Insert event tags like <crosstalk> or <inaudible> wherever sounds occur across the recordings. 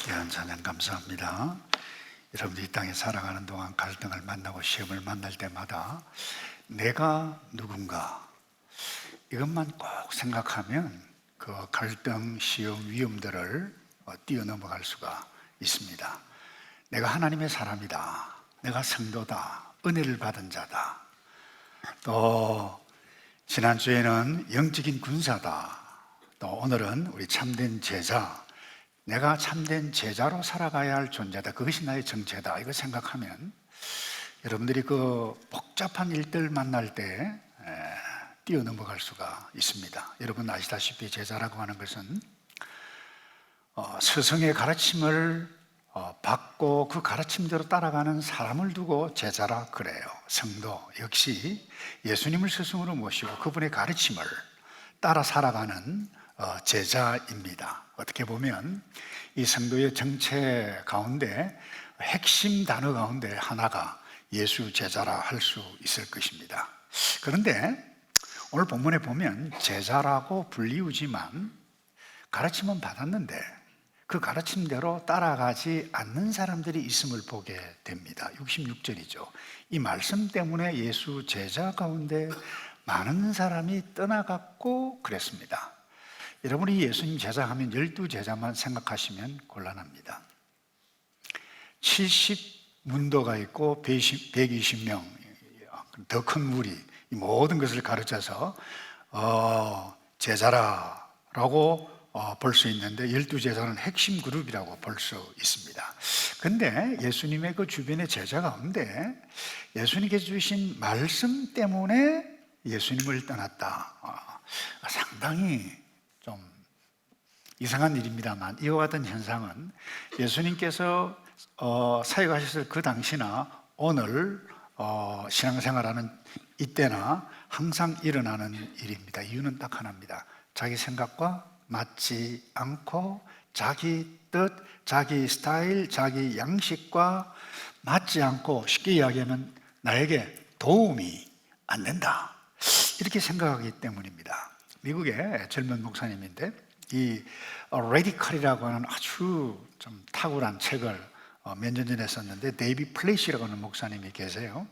귀한 찬양 감사합니다. 여러분들이 이 땅에 살아가는 동안 갈등을 만나고 시험을 만날 때마다 내가 누군가 이것만 꼭 생각하면 그 갈등, 시험, 위험들을 어, 뛰어넘어갈 수가 있습니다. 내가 하나님의 사람이다. 내가 성도다. 은혜를 받은 자다. 또 지난주에는 영적인 군사다. 또 오늘은 우리 참된 제자. 내가 참된 제자로 살아가야 할 존재다. 그것이 나의 정체다. 이거 생각하면 여러분들이 그 복잡한 일들 만날 때 에, 뛰어 넘어갈 수가 있습니다. 여러분 아시다시피 제자라고 하는 것은 어, 스승의 가르침을 어, 받고 그 가르침대로 따라가는 사람을 두고 제자라 그래요. 성도 역시 예수님을 스승으로 모시고 그분의 가르침을 따라 살아가는 어, 제자입니다. 어떻게 보면 이 성도의 정체 가운데 핵심 단어 가운데 하나가 예수 제자라 할 수 있을 것입니다. 그런데 오늘 본문에 보면 제자라고 불리우지만 가르침은 받았는데 그 가르침대로 따라가지 않는 사람들이 있음을 보게 됩니다. 66절이죠. 이 말씀 때문에 예수 제자 가운데 많은 사람이 떠나갔고 그랬습니다. 여러분이 예수님 제자 하면 열두 제자만 생각하시면 곤란합니다. 70 문도가 있고 120명 더 큰 무리 이 모든 것을 가르쳐서 어, 제자라라고 어, 볼 수 있는데 열두 제자는 핵심 그룹이라고 볼 수 있습니다. 근데 예수님의 그 주변의 제자 가운데 예수님께서 주신 말씀 때문에 예수님을 떠났다. 어, 상당히 좀 이상한 일입니다만 이와 같은 현상은 예수님께서 어, 사역하셨을 그 당시나 오늘 어, 신앙생활하는 이때나 항상 일어나는 일입니다. 이유는 딱 하나입니다. 자기 생각과 맞지 않고 자기 뜻, 자기 스타일, 자기 양식과 맞지 않고 쉽게 이야기하면 나에게 도움이 안 된다. 이렇게 생각하기 때문입니다. 미국의 젊은 목사님인데 이 레디컬이라고 하는 아주 좀 탁월한 책을 어, 몇년 전에 썼는데 데이비 플레이시라고 하는 목사님이 계세요.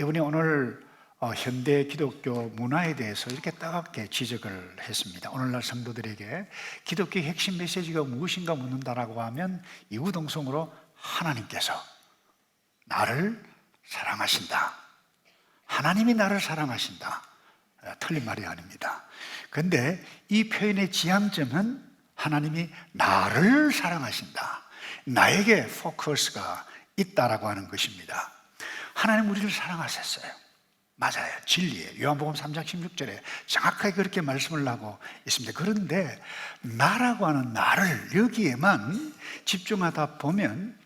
이분이 오늘 어, 현대 기독교 문화에 대해서 이렇게 따갑게 지적을 했습니다. 오늘날 성도들에게 기독교의 핵심 메시지가 무엇인가 묻는다라고 하면 이구동성으로 하나님께서 나를 사랑하신다. 하나님이 나를 사랑하신다. 어, 틀린 말이 아닙니다. 근데 이 표현의 지향점은 하나님이 나를 사랑하신다. 나에게 포커스가 있다라고 하는 것입니다. 하나님 우리를 사랑하셨어요. 맞아요. 진리예요. 요한복음 3장 16절에 정확하게 그렇게 말씀을 하고 있습니다. 그런데 나라고 하는 나를 여기에만 집중하다 보면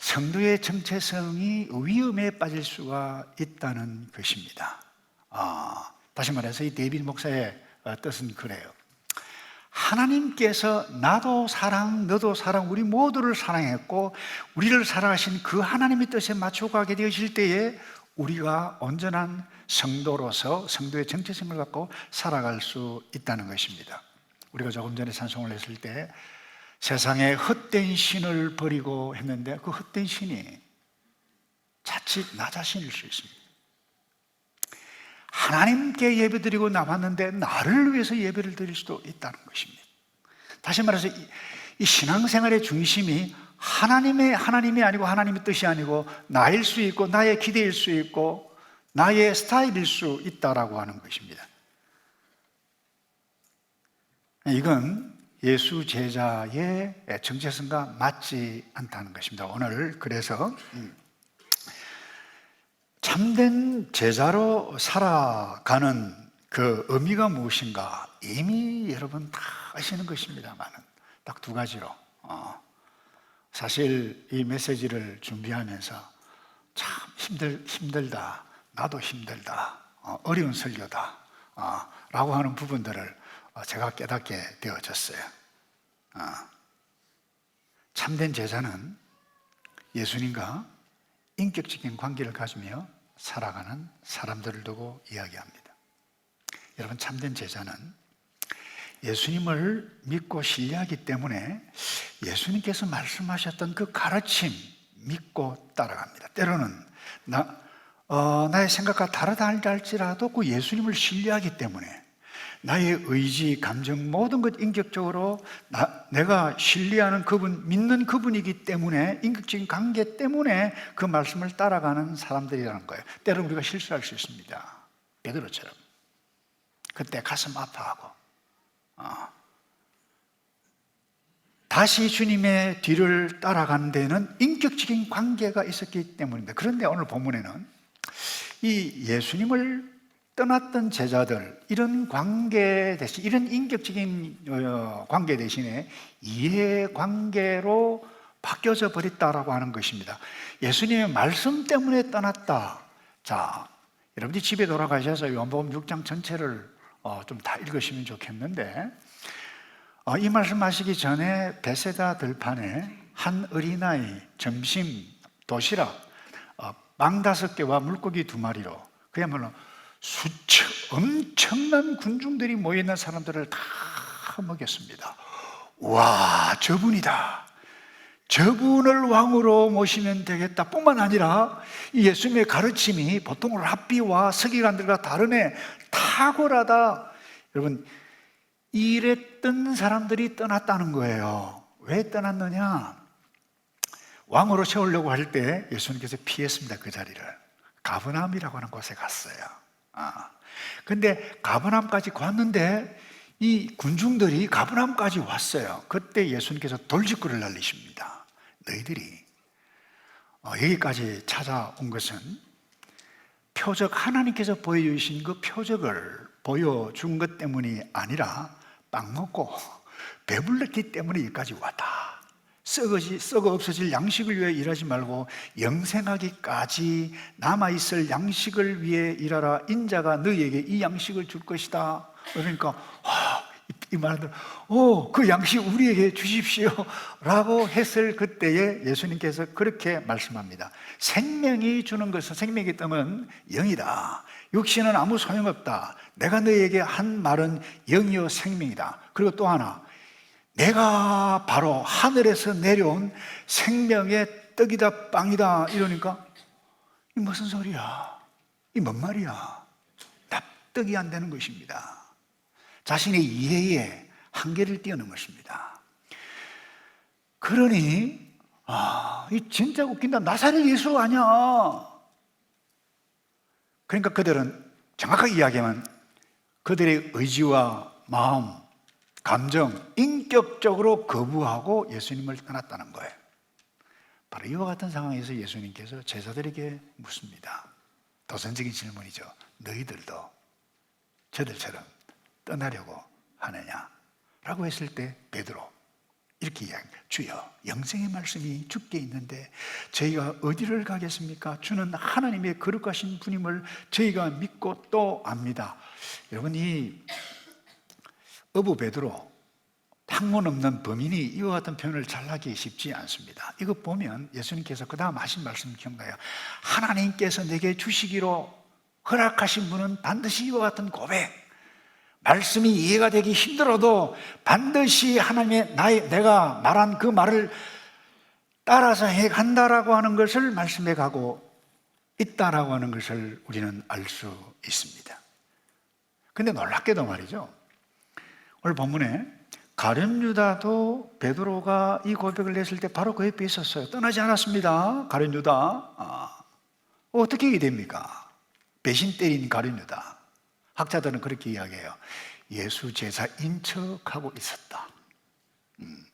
성도의 정체성이 위험에 빠질 수가 있다는 것입니다. 아, 다시 말해서 이 데이빗 목사의 뜻은 그래요. 하나님께서 나도 사랑, 너도 사랑, 우리 모두를 사랑했고, 우리를 사랑하신 그 하나님의 뜻에 맞춰 가게 되실 때에 우리가 온전한 성도로서 성도의 정체성을 갖고 살아갈 수 있다는 것입니다. 우리가 조금 전에 찬송을 했을 때 세상에 헛된 신을 버리고 했는데 그 헛된 신이 자칫 나 자신일 수 있습니다. 하나님께 예배드리고 나왔는데 나를 위해서 예배를 드릴 수도 있다는 것입니다. 다시 말해서 이, 이 신앙생활의 중심이 하나님의 하나님이 아니고 하나님의 뜻이 아니고 나일 수 있고 나의 기대일 수 있고 나의 스타일일 수 있다라고 하는 것입니다. 이건 예수 제자의 정체성과 맞지 않다는 것입니다. 오늘 그래서 참된 제자로 살아가는 그 의미가 무엇인가 이미 여러분 다 아시는 것입니다만은 딱 두 가지로 어. 사실 이 메시지를 준비하면서 참 힘들, 힘들다. 나도 힘들다. 어, 어려운 설교다. 어, 라고 하는 부분들을 어, 제가 깨닫게 되어졌어요. 참된 제자는 예수님과 인격적인 관계를 가지며 살아가는 사람들을 두고 이야기합니다. 여러분, 참된 제자는 예수님을 믿고 신뢰하기 때문에 예수님께서 말씀하셨던 그 가르침 믿고 따라갑니다. 때로는 나, 어, 나의 생각과 다르다 할지라도 그 예수님을 신뢰하기 때문에 나의 의지, 감정 모든 것 인격적으로 나, 내가 신뢰하는 그분, 믿는 그분이기 때문에 인격적인 관계 때문에 그 말씀을 따라가는 사람들이라는 거예요. 때로는 우리가 실수할 수 있습니다. 베드로처럼 그때 가슴 아파하고 어. 다시 주님의 뒤를 따라가는 데는 인격적인 관계가 있었기 때문입니다. 그런데 오늘 본문에는 이 예수님을 떠났던 제자들 이런 관계 대신 이런 인격적인 어, 관계 대신에 이해 관계로 바뀌어져 버렸다라고 하는 것입니다. 예수님의 말씀 때문에 떠났다. 자, 여러분들이 집에 돌아가셔서 요한복음 6장 전체를 어, 좀다 읽으시면 좋겠는데 어, 이 말씀하시기 전에 베세다 들판에 한 어린아이 점심 도시락 어, 빵 다섯 개와 물고기 두 마리로 그야말로 수천 엄청난 군중들이 모여 있는 사람들을 다 먹였습니다. 와 저분이다. 저분을 왕으로 모시면 되겠다 뿐만 아니라 이 예수님의 가르침이 보통 랍비와 서기관들과 다르네 탁월하다. 여러분 이랬던 사람들이 떠났다는 거예요. 왜 떠났느냐? 왕으로 세우려고 할 때 예수님께서 피했습니다 그 자리를. 가브남이라고 하는 곳에 갔어요 아. 근데 가브남까지 갔는데 이 군중들이 가브남까지 왔어요 그때 예수님께서 돌직구를 날리십니다 너희들이 어, 여기까지 찾아온 것은 표적 하나님께서 보여주신 그 표적을 보여준 것 때문이 아니라 빵 먹고 배불렀기 때문에 여기까지 왔다. 썩어지, 썩어 없어질 양식을 위해 일하지 말고 영생하기까지 남아있을 양식을 위해 일하라. 인자가 너희에게 이 양식을 줄 것이다. 그러니까, 와, 이 말들, 오, 그 양식 우리에게 주십시오. 라고 했을 그때에 예수님께서 그렇게 말씀합니다. 생명이 주는 것은, 생명의 떡은 영이다. 육신은 아무 소용없다. 내가 너희에게 한 말은 영이요 생명이다. 그리고 또 하나, 내가 바로 하늘에서 내려온 생명의 떡이다, 빵이다. 이러니까, 이 무슨 소리야? 이 뭔 말이야? 납득이 안 되는 것입니다. 자신의 이해에 한계를 뛰어넘었습니다. 그러니, 아, 이 진짜 웃긴다. 나사렛 예수 아니야. 그러니까 그들은 정확하게 이야기하면 그들의 의지와 마음, 감정, 인격적으로 거부하고 예수님을 떠났다는 거예요. 바로 이와 같은 상황에서 예수님께서 제자들에게 묻습니다. 도전적인 질문이죠. 너희들도 저들처럼 떠나려고 하느냐? 라고 했을 때 베드로 이렇게 이야기합니다. 주여, 영생의 말씀이 주께 있는데 저희가 어디를 가겠습니까? 주는 하나님의 거룩하신 분임을 저희가 믿고 또 압니다. 여러분 이 어부 베드로 학문 없는 범인이 이와 같은 표현을 잘하기 쉽지 않습니다. 이거 보면 예수님께서 그 다음 하신 말씀 기억나요? 하나님께서 내게 주시기로 허락하신 분은 반드시 이와 같은 고백, 말씀이 이해가 되기 힘들어도 반드시 하나님의 나의 내가 말한 그 말을 따라서 해 간다라고 하는 것을 말씀해 가고 있다라고 하는 것을 우리는 알 수 있습니다. 근데 놀랍게도 말이죠. 오늘 본문에 가룟 유다도 베드로가 이 고백을 냈을 때 바로 그 옆에 있었어요. 떠나지 않았습니다. 가룟 유다. 아, 어떻게 됩니까? 배신 때린 가룟 유다. 학자들은 그렇게 이야기해요. 예수 제사인 척하고 있었다. 음.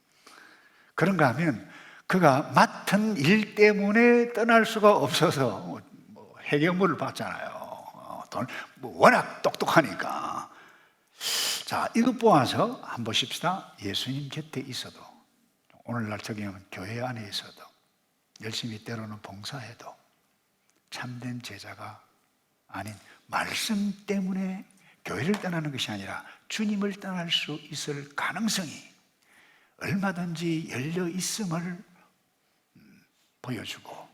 그런가 하면 그가 맡은 일 때문에 떠날 수가 없어서 뭐 해경물을 받잖아요. 어, 돈, 뭐 워낙 똑똑하니까. 자, 이것 보아서 한번 보십시다. 예수님 곁에 있어도, 오늘날 적용하면 교회 안에 있어도, 열심히 때로는 봉사해도, 참된 제자가 아닌 말씀 때문에 교회를 떠나는 것이 아니라 주님을 떠날 수 있을 가능성이 얼마든지 열려 있음을 음, 보여주고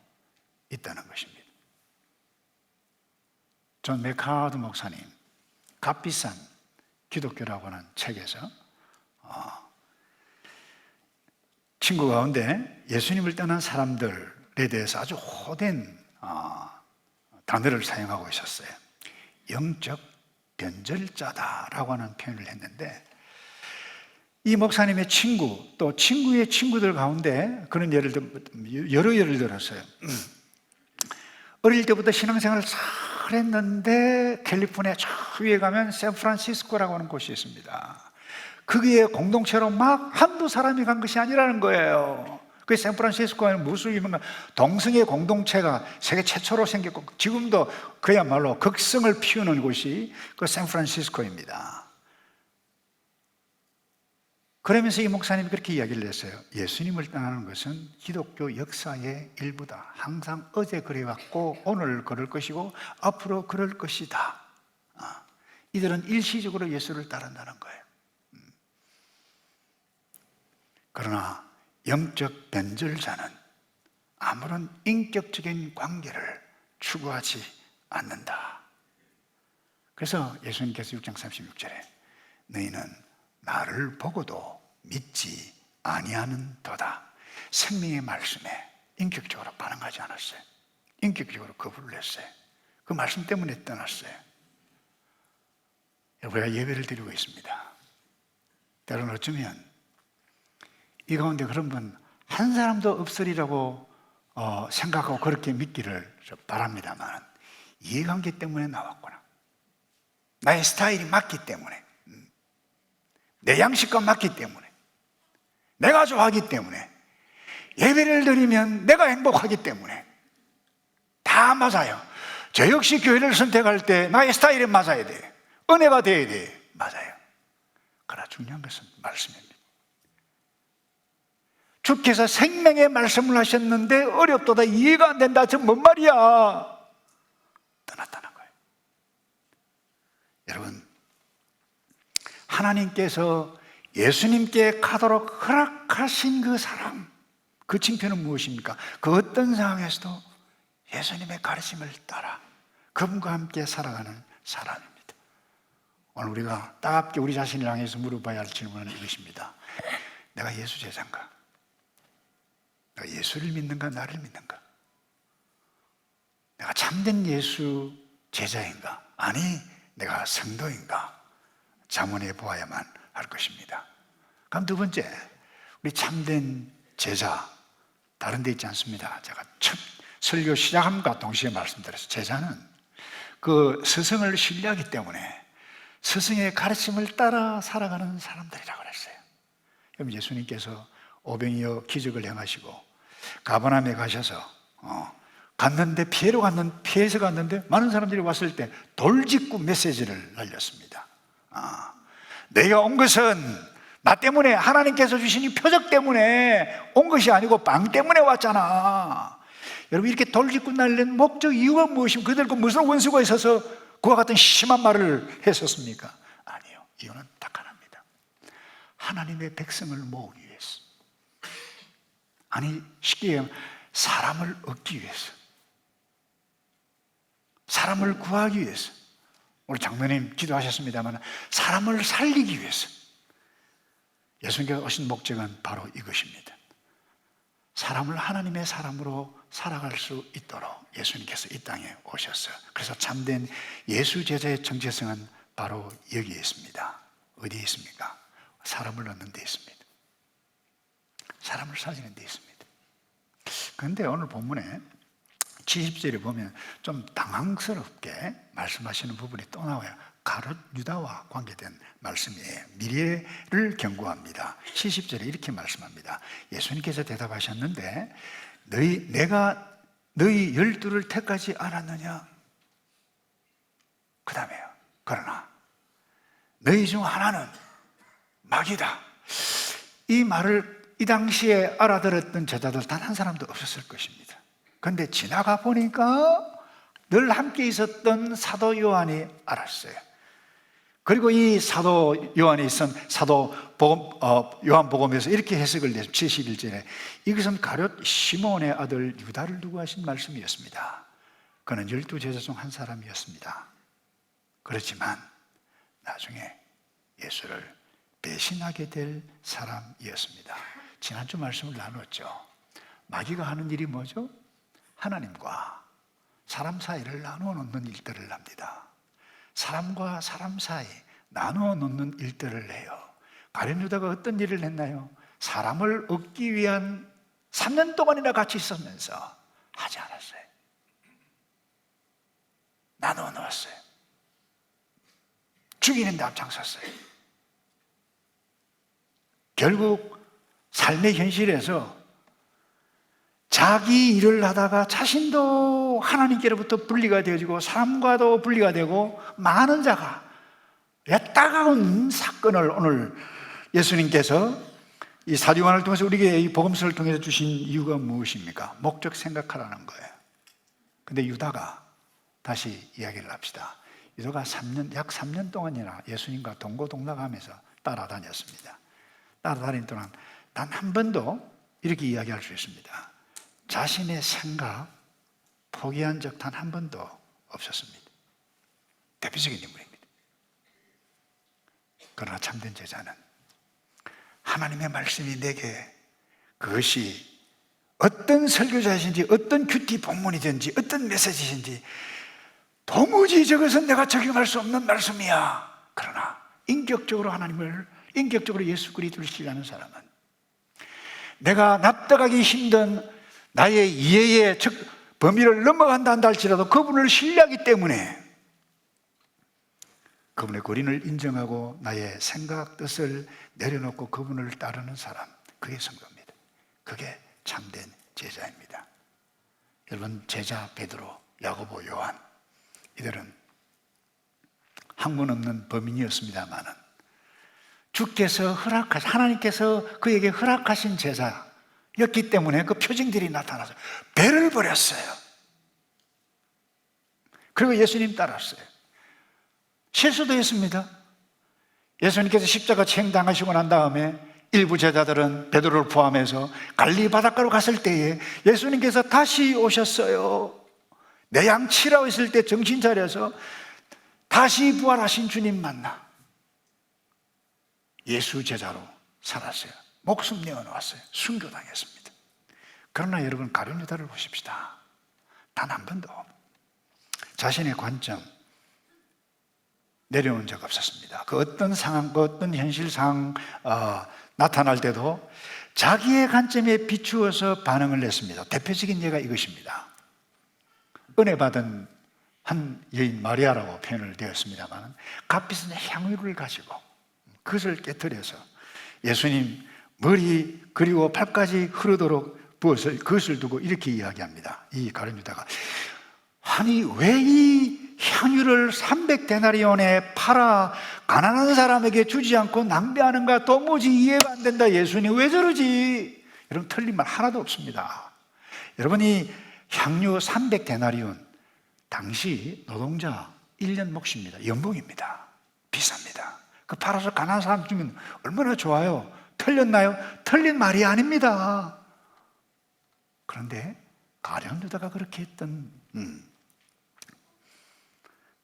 있다는 것입니다. 존 메카드 목사님, 값비싼 기독교라고 하는 책에서 친구 가운데 예수님을 떠난 사람들에 대해서 아주 호된 어, 단어를 사용하고 있었어요. 영적 변절자다라고 하는 표현을 했는데 이 목사님의 친구 또 친구의 친구들 가운데 그런 예를 들 여러 예를 들었어요. 어릴 때부터 신앙생활을 잘 했는데 캘리포니아 저 위에 가면 샌프란시스코라고 하는 곳이 있습니다. 거기에 공동체로 막 한두 사람이 간 것이 아니라는 거예요. 그 샌프란시스코에는 무슨 유명한 동성애 공동체가 세계 최초로 생겼고 지금도 그야말로 극성을 피우는 곳이 그 샌프란시스코입니다. 그러면서 이 목사님이 그렇게 이야기를 했어요. 예수님을 떠나는 것은 기독교 역사의 일부다. 항상 어제 그래왔고 오늘 그럴 것이고 앞으로 그럴 것이다. 아, 이들은 일시적으로 예수를 따른다는 거예요. 음. 그러나 영적 변절자는 아무런 인격적인 관계를 추구하지 않는다. 그래서 예수님께서 6장 36절에 너희는 나를 보고도 믿지 아니하는 도다. 생명의 말씀에 인격적으로 반응하지 않았어요. 인격적으로 거부를 했어요. 그 말씀 때문에 떠났어요. 우리가 예배를 드리고 있습니다. 때로는 어쩌면 이 가운데 그런 분 한 사람도 없으리라고 어, 생각하고 그렇게 믿기를 바랍니다만 이해관계 때문에 나왔구나. 나의 스타일이 맞기 때문에 내 양식과 맞기 때문에 내가 좋아하기 때문에 예배를 드리면 내가 행복하기 때문에 다 맞아요. 저 역시 교회를 선택할 때 나의 스타일에 맞아야 돼. 은혜가 돼야 돼. 맞아요. 그러나 중요한 것은 말씀입니다. 주께서 생명의 말씀을 하셨는데 어렵도다 이해가 안 된다. 저 뭔 말이야? 떠났다는 거예요. 여러분, 하나님께서 예수님께 가도록 허락하신 그 사람, 그 칭표는 무엇입니까? 그 어떤 상황에서도 예수님의 가르침을 따라 그분과 함께 살아가는 사람입니다. 오늘 우리가 따갑게 우리 자신을 향해서 물어봐야 할 질문은 이것입니다. 내가 예수 제자인가? 내가 예수를 믿는가? 나를 믿는가? 내가 참된 예수 제자인가? 아니, 내가 성도인가? 자문해 보아야만 할 것입니다. 그럼 두 번째, 우리 참된 제자, 다른 데 있지 않습니다. 제가 첫 설교 시작함과 동시에 말씀드렸어요. 제자는 그 스승을 신뢰하기 때문에 스승의 가르침을 따라 살아가는 사람들이라고 그랬어요. 그럼 예수님께서 오병이어 기적을 행하시고 가버남에 가셔서 어, 갔는데 피해로 갔는 피해서 갔는데 많은 사람들이 왔을 때 돌직구 메시지를 날렸습니다. 아, 내가 온 것은 나 때문에 하나님께서 주신 이 표적 때문에 온 것이 아니고 빵 때문에 왔잖아. 여러분 이렇게 돌직구 날린 목적 이유가 무엇이면 그들과 무슨 원수가 있어서 그와 같은 심한 말을 했었습니까? 아니요. 이유는 딱 하나입니다. 하나님의 백성을 모으기 위해서. 아니 쉽게 얘기하면 사람을 얻기 위해서. 사람을 구하기 위해서. 오늘 장로님 기도하셨습니다만 사람을 살리기 위해서 예수님께서 오신 목적은 바로 이것입니다. 사람을 하나님의 사람으로 살아갈 수 있도록 예수님께서 이 땅에 오셨어요. 그래서 참된 예수 제자의 정체성은 바로 여기에 있습니다. 어디에 있습니까? 사람을 얻는 데 있습니다. 사람을 살리는 데 있습니다. 그런데 오늘 본문에 70절에 보면 좀 당황스럽게 말씀하시는 부분이 또 나와요. 가롯 유다와 관계된 말씀이에요. 미래를 경고합니다. 70절에 이렇게 말씀합니다. 예수님께서 대답하셨는데 너희 내가 너희 열두를 택하지 않았느냐? 그 다음에요. 그러나 너희 중 하나는 마귀다. 이 말을 이 당시에 알아들었던 제자들 단 한 사람도 없었을 것입니다. 근데 지나가 보니까 늘 함께 있었던 사도 요한이 알았어요. 그리고 이 사도 요한이 있은 사도 복음, 어, 요한 복음에서 이렇게 해석을 내서 71절에 이것은 가룟 시몬의 아들 유다를 두고 하신 말씀이었습니다. 그는 열두 제자 중 한 사람이었습니다. 그렇지만 나중에 예수를 배신하게 될 사람이었습니다. 지난주 말씀을 나눴죠. 마귀가 하는 일이 뭐죠? 하나님과 사람 사이를 나누어 놓는 일들을 합니다. 사람과 사람 사이 나누어 놓는 일들을 해요. 가룟 유다가 어떤 일을 했나요? 사람을 얻기 위한 3년 동안이나 같이 있으면서 하지 않았어요. 나누어 놓았어요. 죽이는 데 앞장섰어요. 결국 삶의 현실에서 자기 일을 하다가 자신도 하나님께로부터 분리가 되어지고 사람과도 분리가 되고 많은 자가 따가운 사건을 오늘 예수님께서 이 사도관을 통해서 우리에게 이 복음서를 통해서 주신 이유가 무엇입니까? 목적 생각하라는 거예요. 근데 유다가 다시 이야기를 합시다. 유다가 3년, 약 3년 동안이나 예수님과 동고동락하면서 따라다녔습니다. 따라다닌 동안 단 한 번도 이렇게 이야기할 수 있습니다. 자신의 생각 포기한 적 단 한 번도 없었습니다. 대표적인 인물입니다. 그러나 참된 제자는 하나님의 말씀이 내게 그것이 어떤 설교자이신지 어떤 큐티 본문이든지 어떤 메시지인지 도무지 저것은 내가 적용할 수 없는 말씀이야. 그러나 인격적으로 하나님을 인격적으로 예수 그리스도를 신뢰하는 사람은 내가 납득하기 힘든 나의 이해의 즉 범위를 넘어간다 한다 할지라도 그분을 신뢰하기 때문에 그분의 고린을 인정하고 나의 생각 뜻을 내려놓고 그분을 따르는 사람 그게 성도입니다. 그게 참된 제자입니다. 여러분 제자 베드로, 야고보, 요한 이들은 학문 없는 범인이었습니다만은 주께서 허락하신 하나님께서 그에게 허락하신 제자 였기 때문에 그 표징들이 나타나서 배를 버렸어요. 그리고 예수님 따랐어요. 실수도 했습니다. 예수님께서 십자가 체행당하시고 난 다음에 일부 제자들은 베드로를 포함해서 갈리 바닷가로 갔을 때에 예수님께서 다시 오셨어요. 내 양 치라고 했을 때 정신 차려서 다시 부활하신 주님 만나 예수 제자로 살았어요. 목숨 내어놓았어요. 순교당했습니다. 그러나 여러분 가룟 유다를 보십시다. 단 한 번도 자신의 관점 내려온 적 없었습니다. 그 어떤 상황, 그 어떤 현실 상황 어, 나타날 때도 자기의 관점에 비추어서 반응을 냈습니다. 대표적인 예가 이것입니다. 은혜 받은 한 여인 마리아라고 표현을 되었습니다만 값비싼 향유를 가지고 그것을 깨뜨려서 예수님 머리 그리고 팔까지 흐르도록 부어서 그것을 두고 이렇게 이야기합니다. 이 가룟유다가. 아니 왜 이 향유를 300데나리온에 팔아 가난한 사람에게 주지 않고 낭비하는가? 도무지? 이해가 안 된다. 예수님 왜 저러지? 여러분 틀린 말 하나도 없습니다. 여러분이 향유 300데나리온 당시 노동자 1년 몫입니다. 연봉입니다. 비쌉니다. 그 팔아서 가난한 사람 주면 얼마나 좋아요 틀렸나요? 틀린 말이 아닙니다 그런데 가련유다가 그렇게 했던 음,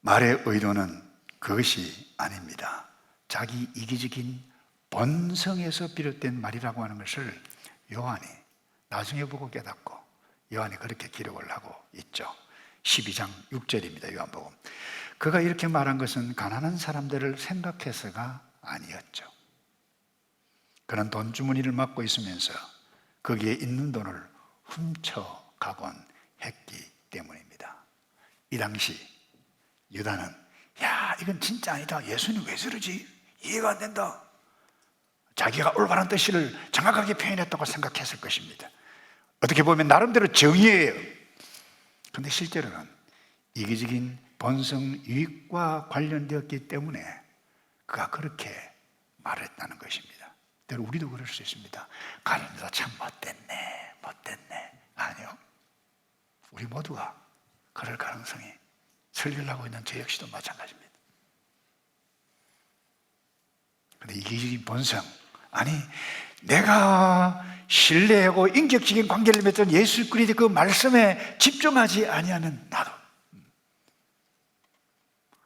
말의 의도는 그것이 아닙니다. 자기 이기적인 본성에서 비롯된 말이라고 하는 것을 요한이 나중에 보고 깨닫고 요한이 그렇게 기록을 하고 있죠. 12장 6절입니다. 요한복음. 그가 이렇게 말한 것은 가난한 사람들을 생각해서가 아니었죠. 그는 돈 주머니를 맡고 있으면서 거기에 있는 돈을 훔쳐가곤 했기 때문입니다. 이 당시 유다는 야 이건 진짜 아니다. 예수님 왜 저러지? 이해가 안 된다. 자기가 올바른 뜻을 정확하게 표현했다고 생각했을 것입니다. 어떻게 보면 나름대로 정의예요. 근데 실제로는 이기적인 본성 유익과 관련되었기 때문에 그가 그렇게 말했다는 것입니다. 때로 우리도 그럴 수 있습니다. 가련유다 참 못됐네, 못됐네. 아니요. 우리 모두가 그럴 가능성이 설교를 하고 있는 저 역시도 마찬가지입니다. 근데 이기적인 본성, 아니, 내가 신뢰하고 인격적인 관계를 맺던 예수 그리스도 그 말씀에 집중하지 아니하는 나도.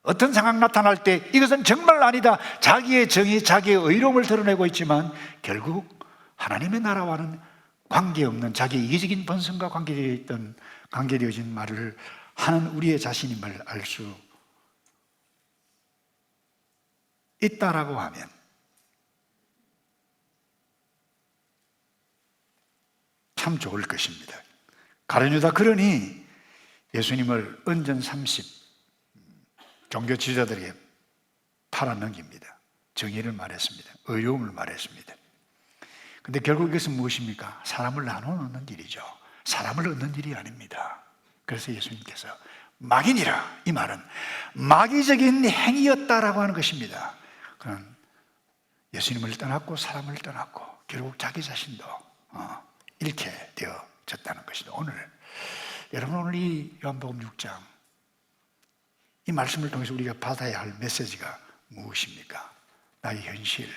어떤 상황 나타날 때 이것은 정말 아니다. 자기의 정의, 자기의 의로움을 드러내고 있지만 결국 하나님의 나라와는 관계없는 자기 이기적인 본성과 관계되어 있던 관계되어진 말을 하는 우리의 자신임을 알 수 있다라고 하면 참 좋을 것입니다. 가룟유다 그러니 예수님을 은전 30 종교 지도자들에게 팔아 넘깁니다. 정의를 말했습니다. 의로움을 말했습니다. 근데 결국 이것은 무엇입니까? 사람을 나눠 놓는 일이죠. 사람을 얻는 일이 아닙니다. 그래서 예수님께서 막인이라 이 말은 마귀적인 행위였다라고 하는 것입니다. 그는 예수님을 떠났고 사람을 떠났고 결국 자기 자신도 어, 잃게 되어졌다는 것이다. 오늘 여러분 오늘 이 요한복음 6장 이 말씀을 통해서 우리가 받아야 할 메시지가 무엇입니까? 나의 현실,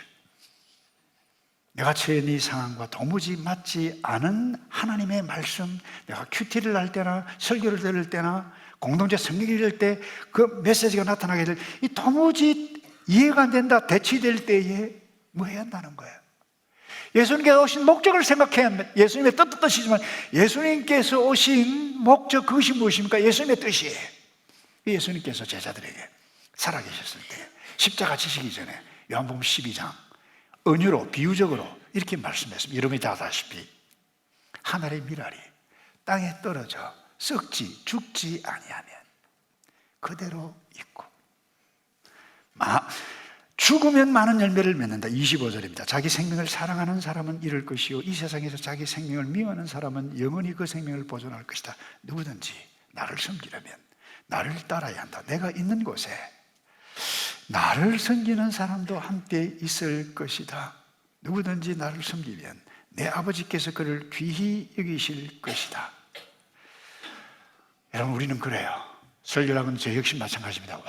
내가 처한 이 상황과 도무지 맞지 않은 하나님의 말씀, 내가 큐티를 할 때나 설교를 들을 때나 공동체 성경을 읽을 때 그 메시지가 나타나게 될 이 도무지 이해가 안 된다, 대치될 때에 뭐 해야 한다는 거예요. 예수님께서 오신 목적을 생각해야 합니다. 예수님의 뜻도 뜻이지만 예수님께서 오신 목적 그것이 무엇입니까? 예수님의 뜻이에요. 예수님께서 제자들에게 살아계셨을 때 십자가 지시기 전에 요한복음 12장 은유로 비유적으로 이렇게 말씀했습니다. 여러분이 다 아다시피 하늘의 미랄이 땅에 떨어져 썩지 죽지 아니하면 그대로 있고 마, 죽으면 많은 열매를 맺는다. 25절입니다. 자기 생명을 사랑하는 사람은 이룰 것이요 이 세상에서 자기 생명을 미워하는 사람은 영원히 그 생명을 보존할 것이다. 누구든지 나를 섬기려면 나를 따라야 한다. 내가 있는 곳에 나를 섬기는 사람도 함께 있을 것이다. 누구든지 나를 섬기면 내 아버지께서 그를 귀히 여기실 것이다. 여러분, 우리는 그래요. 설교라고는 저 역시 마찬가지입니다. 와,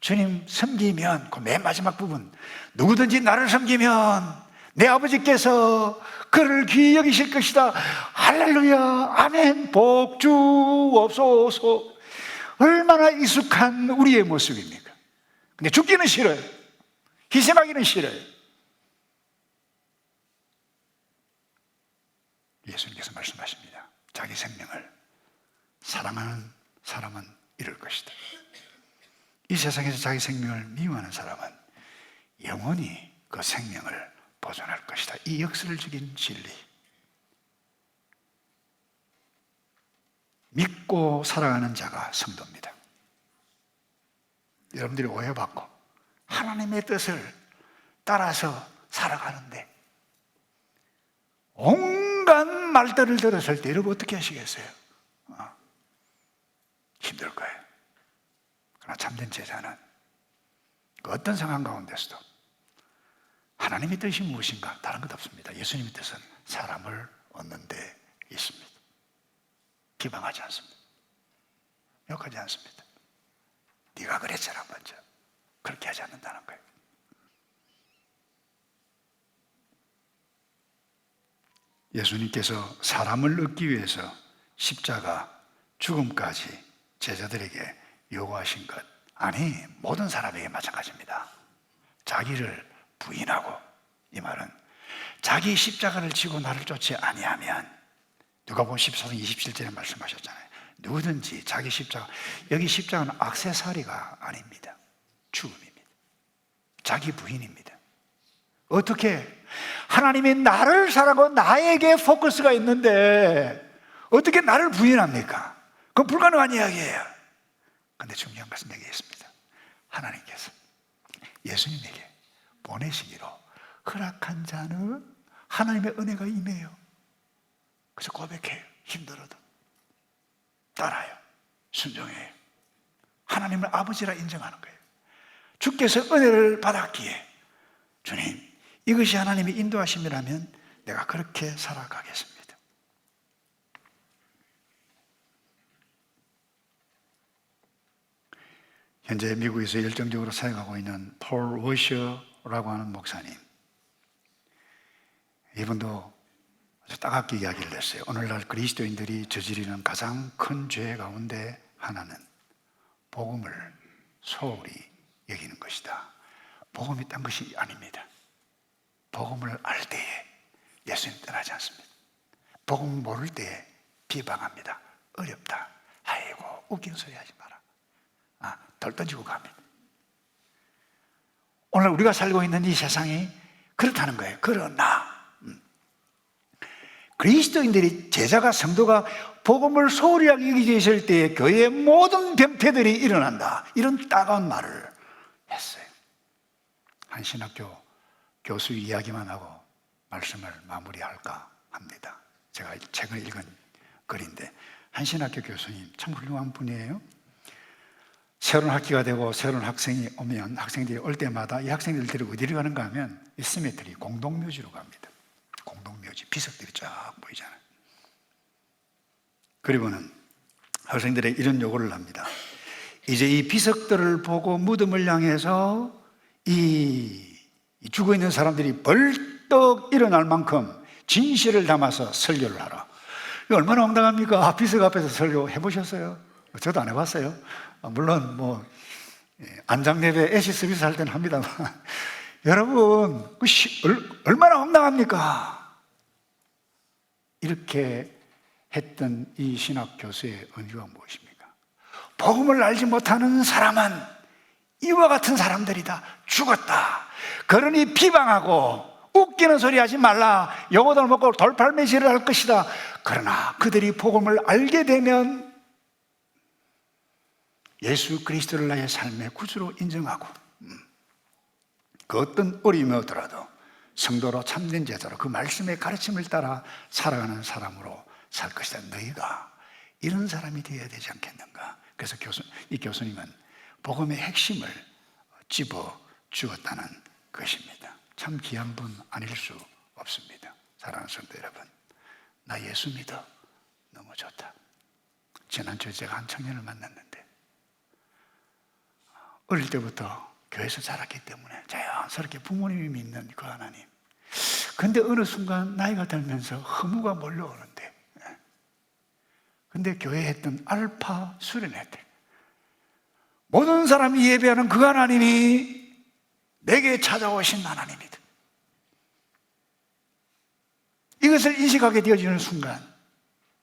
주님 섬기면, 그 맨 마지막 부분, 누구든지 나를 섬기면 내 아버지께서 그를 귀히 여기실 것이다. 할렐루야, 아멘, 복주 없소서. 얼마나 익숙한 우리의 모습입니까? 근데 죽기는 싫어요. 희생하기는 싫어요. 예수님께서 말씀하십니다. 자기 생명을 사랑하는 사람은 이럴 것이다. 이 세상에서 자기 생명을 미워하는 사람은 영원히 그 생명을 보존할 것이다. 이 역설적인 진리. 믿고 살아가는 자가 성도입니다. 여러분들이 오해받고 하나님의 뜻을 따라서 살아가는데 온갖 말들을 들었을 때 여러분 어떻게 하시겠어요? 어, 힘들 거예요. 그러나 참된 제자는 그 어떤 상황 가운데서도 하나님의 뜻이 무엇인가 다른 것 없습니다. 예수님의 뜻은 사람을 얻는 데 있습니다. 기방하지 않습니다. 욕하지 않습니다. 네가 그랬잖아 먼저. 그렇게 하지 않는다는 거예요. 예수님께서 사람을 얻기 위해서 십자가 죽음까지 제자들에게 요구하신 것 아니 모든 사람에게 마찬가지입니다. 자기를 부인하고 이 말은 자기 십자가를 지고 나를 쫓지 아니하면 누가 보면 14장 27절에 말씀하셨잖아요. 누구든지 자기 십자가 여기 십자가는 악세사리가 아닙니다. 죽음입니다. 자기 부인입니다. 어떻게 하나님이 나를 사랑하고 나에게 포커스가 있는데 어떻게 나를 부인합니까? 그건 불가능한 이야기예요. 근데 중요한 것은 여기 있습니다. 하나님께서 예수님에게 보내시기로 허락한 자는 하나님의 은혜가 임해요. 그래서 고백해요. 힘들어도. 따라요. 순종해요. 하나님을 아버지라 인정하는 거예요. 주께서 은혜를 받았기에 주님, 이것이 하나님의 인도하심이라면 내가 그렇게 살아가겠습니다. 현재 미국에서 열정적으로 사역하고 있는 폴 워셔라고 하는 목사님. 이분도 아주 따갑게 이야기를 했어요. 오늘날 그리스도인들이 저지르는 가장 큰 죄 가운데 하나는 복음을 소홀히 여기는 것이다. 복음이 딴 것이 아닙니다. 복음을 알 때에 예수님 떠나지 않습니다. 복음 모를 때에 비방합니다. 어렵다. 아이고 웃기는 소리 하지 마라. 아, 덜 던지고 갑니다. 오늘 우리가 살고 있는 이 세상이 그렇다는 거예요. 그러나 음. 그리스도인들이 제자가 성도가 복음을 소홀히 여기지 있을 때에 교회의 모든 병폐들이 일어난다. 이런 따가운 말을 했어요. 한 신학교 교수 이야기만 하고 말씀을 마무리할까 합니다. 제가 최근에 읽은 글인데 한 신학교 교수님 참 훌륭한 분이에요. 새로운 학기가 되고 새로운 학생이 오면 학생들이 올 때마다 이 학생들 데리고 어디를 가는가 하면 이 스메트리 공동묘지로 갑니다. 공동묘지 비석들이 쫙 보이잖아요. 그리고는 학생들의 이런 요구를 합니다. 이제 이 비석들을 보고 무덤을 향해서 이 죽어 있는 사람들이 벌떡 일어날 만큼 진실을 담아서 설교를 하라. 얼마나 황당합니까? 아, 비석 앞에서 설교 해보셨어요? 저도 안 해봤어요. 아, 물론 뭐 예, 안장예배 애시 서비스 할 때는 합니다만 <laughs> 여러분 그 시, 얼, 얼마나 황당합니까? 이렇게 했던 이 신학 교수의 은유가 무엇입니까? 복음을 알지 못하는 사람은 이와 같은 사람들이다. 죽었다. 그러니 비방하고 웃기는 소리 하지 말라. 영어들 먹고 돌팔매질을 할 것이다. 그러나 그들이 복음을 알게 되면 예수 그리스도를 나의 삶의 구주로 인정하고 음, 그 어떤 어려움이 오더라도 성도로 참된 제자로 그 말씀의 가르침을 따라 살아가는 사람으로 살 것이다. 너희가 이런 사람이 되어야 되지 않겠는가? 그래서 교수, 이 교수님은 복음의 핵심을 집어 주었다는 것입니다. 참 귀한 분 아닐 수 없습니다. 사랑하는 성도 여러분, 나 예수 믿어. 너무 좋다. 지난주에 제가 한 청년을 만났는데, 어릴 때부터 교회에서 자랐기 때문에 자연스럽게 부모님이 믿는 그 하나님. 근데 어느 순간 나이가 들면서 허무가 몰려오는데, 예. 근데 교회에 했던 알파 수련회들, 모든 사람이 예배하는 그 하나님이 내게 찾아오신 하나님이다. 이것을 인식하게 되어지는 순간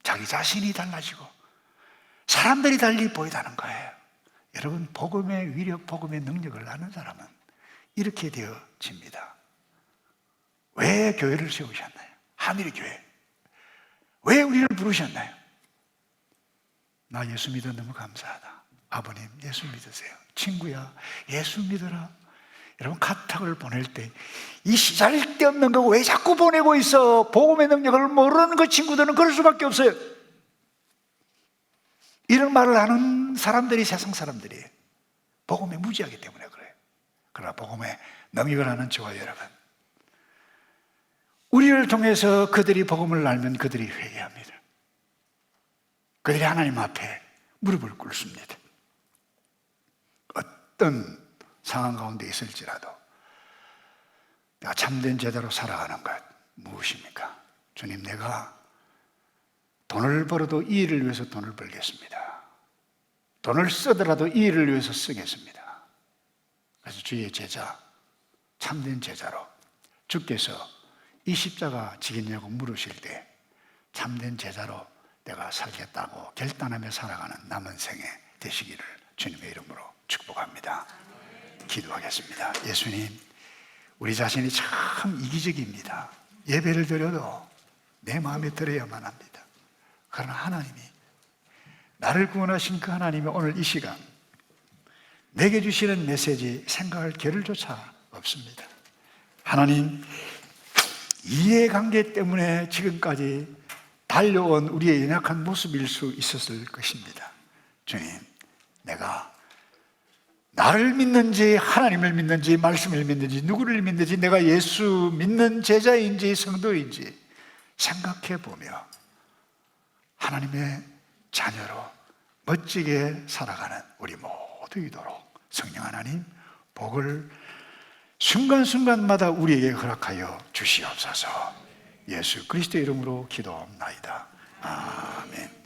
자기 자신이 달라지고 사람들이 달리 보이다는 거예요. 여러분 복음의 위력, 복음의 능력을 아는 사람은 이렇게 되어집니다. 왜 교회를 세우셨나요? 하늘의 교회. 왜 우리를 부르셨나요? 나 예수 믿어 너무 감사하다. 아버님 예수 믿으세요. 친구야 예수 믿어라. 여러분 카톡을 보낼 때 이 시잘데없는 거 왜 자꾸 보내고 있어? 복음의 능력을 모르는 그 친구들은 그럴 수밖에 없어요. 이런 말을 하는 사람들이 세상 사람들이에요. 복음에 무지하기 때문에 그래요. 그러나 복음에 능력을 하는 저와 여러분. 우리를 통해서 그들이 복음을 알면 그들이 회개합니다. 그들이 하나님 앞에 무릎을 꿇습니다. 어떤 상황 가운데 있을지라도 내가 참된 제대로 살아가는 것 무엇입니까? 주님 내가 돈을 벌어도 이 일을 위해서 돈을 벌겠습니다. 돈을 쓰더라도 이 일을 위해서 쓰겠습니다. 그래서 주의 제자, 참된 제자로 주께서 이 십자가 지겠냐고 물으실 때 참된 제자로 내가 살겠다고 결단하며 살아가는 남은 생에 되시기를 주님의 이름으로 축복합니다. 기도하겠습니다. 예수님, 우리 자신이 참 이기적입니다. 예배를 드려도 내 마음에 들어야만 합니다. 그러나 하나님이 나를 구원하신 그 하나님이 오늘 이 시간 내게 주시는 메시지 생각할 겨를 조차 없습니다. 하나님 이해관계 때문에 지금까지 달려온 우리의 연약한 모습일 수 있었을 것입니다. 주님, 내가 나를 믿는지 하나님을 믿는지 말씀을 믿는지 누구를 믿는지 내가 예수 믿는 제자인지 성도인지 생각해 보며 하나님의 자녀로 멋지게 살아가는 우리 모두이도록 성령 하나님 복을 순간순간마다 우리에게 허락하여 주시옵소서. 예수 그리스도 이름으로 기도합나이다. 아멘